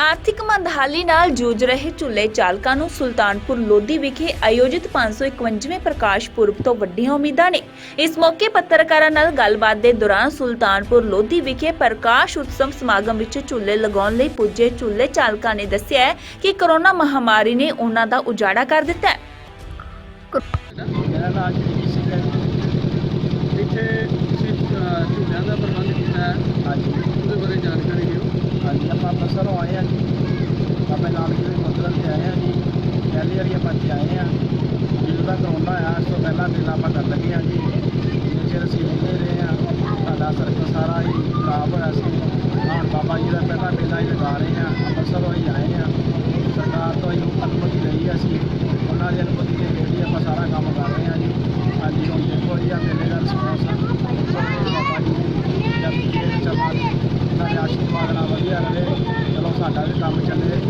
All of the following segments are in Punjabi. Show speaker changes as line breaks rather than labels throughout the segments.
ਆਰਥਿਕ ਮੰਦਹਾਲੀ ਨਾਲ ਜੂਝ ਰਹੇ ਝੁੱਲੇ ਚਾਲਕਾਂ ਨੂੰ ਸੁਲਤਾਨਪੁਰ ਲੋਧੀ ਵਿਖੇ ਆਯੋਜਿਤ 551ਵੇਂ ਪ੍ਰਕਾਸ਼ ਪੁਰਬ ਤੋਂ ਵੱਡੀਆਂ ਉਮੀਦਾਂ ਨੇ। ਇਸ ਮੌਕੇ ਪੱਤਰਕਾਰਾਂ ਨਾਲ ਗੱਲਬਾਤ ਦੇ ਦੌਰਾਨ ਸੁਲਤਾਨਪੁਰ ਲੋਧੀ ਵਿਖੇ ਪ੍ਰਕਾਸ਼ ਉਤਸਵ ਸਮਾਗਮ ਵਿੱਚ ਝੁੱਲੇ ਲਗਾਉਣ ਲਈ ਪੁੱਜੇ ਝੁੱਲੇ ਚਾਲਕਾਂ ਨੇ ਦੱਸਿਆ ਕਿ ਕਰੋਨਾ ਮਹਾਮਾਰੀ ਨੇ ਉਹਨਾਂ ਦਾ ਉਜਾੜਾ ਕਰ ਦਿੱਤਾ ਹੈ
ਮੇਰਾ ਨਾਮ ਜੀ ਸਿੰਘ ਹੈ ਇੱਥੇ ਤੁਸੀਂ ਅਹ, ਝੂਲਿਆਂ ਦਾ ਪ੍ਰਬੰਧ ਕੀਤਾ ਹੈ
ਹਾਂਜੀ
ਉਹਦੇ ਬਾਰੇ ਜਾਣਕਾਰੀ ਦਿਓ
ਹਾਂਜੀ ਆਪਾਂ ਅੰਮ੍ਰਿਤਸਰੋਂ ਆਏ ਹਾਂ ਜੀ ਬਾਬਾ ਨਾਨਕ ਜੀ ਦੇ ਮੰਦਰ ਤੇ ਆਏ ਹਾਂ ਜੀ ਪਹਿਲੀ ਵਾਰੀ ਆਪਾਂ ਇੱਥੇ ਆਏ ਹਾਂ। ਜਦੋਂ ਦਾ ਕਰੋਨਾ ਆਇਆ ਇਸ ਤੋਂ ਪਹਿਲਾਂ ਮੇਲਾ ਆਪਾਂ ਕਰਨ ਲੱਗੇ ਹਾਂ ਜੀ। ਜਿੰਨੇ ਅਸੀਂ ਰਹਿੰਦੇ ਰਹੇ ਹਾਂ, ਸਾਡਾ ਸਰਕਲ ਸਾਰਾ ਹੀ ਖਰਾਬ ਹੋਇਆ ਸੀ। ਹੁਣ ਬਾਬਾ ਜੀ ਦਾ ਪਹਿਲਾ ਮੇਲਾ ਹੀ ਲਗਾ ਰਹੇ ਹਾਂ, ਅੰਮ੍ਰਿਤਸਰੋਂ ਹੀ ਆਏ ਹਾਂ। ਸਰਕਾਰ ਤੋਂ ਹੀ ਅਨੁਮਤੀ ਲਈ ਅਸੀਂ। ਉਹਨਾਂ ਦੀ ਅਨੁਮਤੀ ਦੇ ਕੇ ਹੀ ਆਪਾਂ ਸਾਰਾ ਕੰਮ ਕਰ ਰਹੇ ਹਾਂ ਜੀ। ਹਾਂਜੀ, ਹੁਣ ਦੇਖੋ ਜੀ ਆ ਮੇਲੇ ਦਾ ਰਿਸਪੌਂਸ ਬਾਬਾ ਜੀ ਦੀ ਜਦ ਇਹ ਚੱਲਣਾ ਉਹਨਾਂ ਦੇ ਆਸ਼ੀਰਵਾਦ ਨਾਲ ਵਧੀਆ ਰਹੇ। ਚਲੋ ਸਾਡਾ ਵੀ ਕੰਮ ਚੱਲੇ।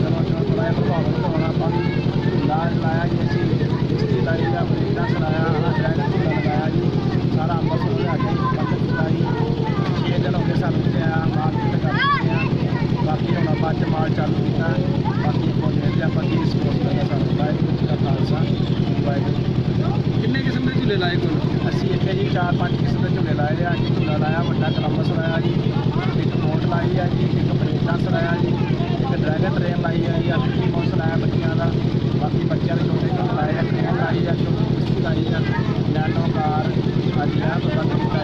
ਚਲੋ ਚਲੋ, ਥੋੜ੍ਹਾ ਜਿਹਾ ਪ੍ਰਭਾਵ ਹੋਣਾ ਆਪਾਂ ਵੀ। ਇਲਾਜ ਲਾਇਆ ਜੀ ਅਸੀਂ ਕਿਸ਼ਤੀ ਲਾਈ ਆ ਬਰੇਕਾਂ ਲਾਇਆ ਆ ਡਰਾਈਵਰ ਝੂਲਾ ਲਗਾਇਆ ਜੀ। ਸਾਰਾ ਅੰਮ੍ਰਿਤਸਰ ਲਿਆ ਕੇ ਕੰਮ ਕੀਤਾ ਜੀ ਛੇ ਦਿਨ ਹੋ ਗਏ ਸਾਨੂੰ ਤੇ ਆ ਮਾਰਕੀਟ ਕਰ ਦਿੱਤੇ ਆ ਬਾਕੀ ਹੁਣ ਆਪਾਂ ਅੱਜ ਮਾਲ ਚਾਲੂ ਕੀਤਾ। ਬਾਕੀ ਕੋਈ ਨਹੀਂ ਆਪਾਂ ਕੀ ਸਪੋਰਟ ਕਰਦਾ ਸਾਨੂੰ ਵਾਹਿਗੁਰੂ ਜੀ ਦਾ ਖਾਲਸਾ। ਵਾਹਿਗੁਰੂ।
ਕਿੰਨੇ ਕਿਸਮ ਦੇ ਝੂਲੇ ਲਾਏ ਕੋਲ
ਅਸੀਂ ਇੱਥੇ ਜੀ ਚਾਰ ਪੰਜ ਕਿਸਮ ਦੇ ਝੂਲੇ ਲਾਏ ਆ। ਜੀ ਝੂਲਾ ਲਾਇਆ ਵੱਡਾ ਕਲੰਬਸ ਲਾਇਆ ਜੀ। Yeah, I'm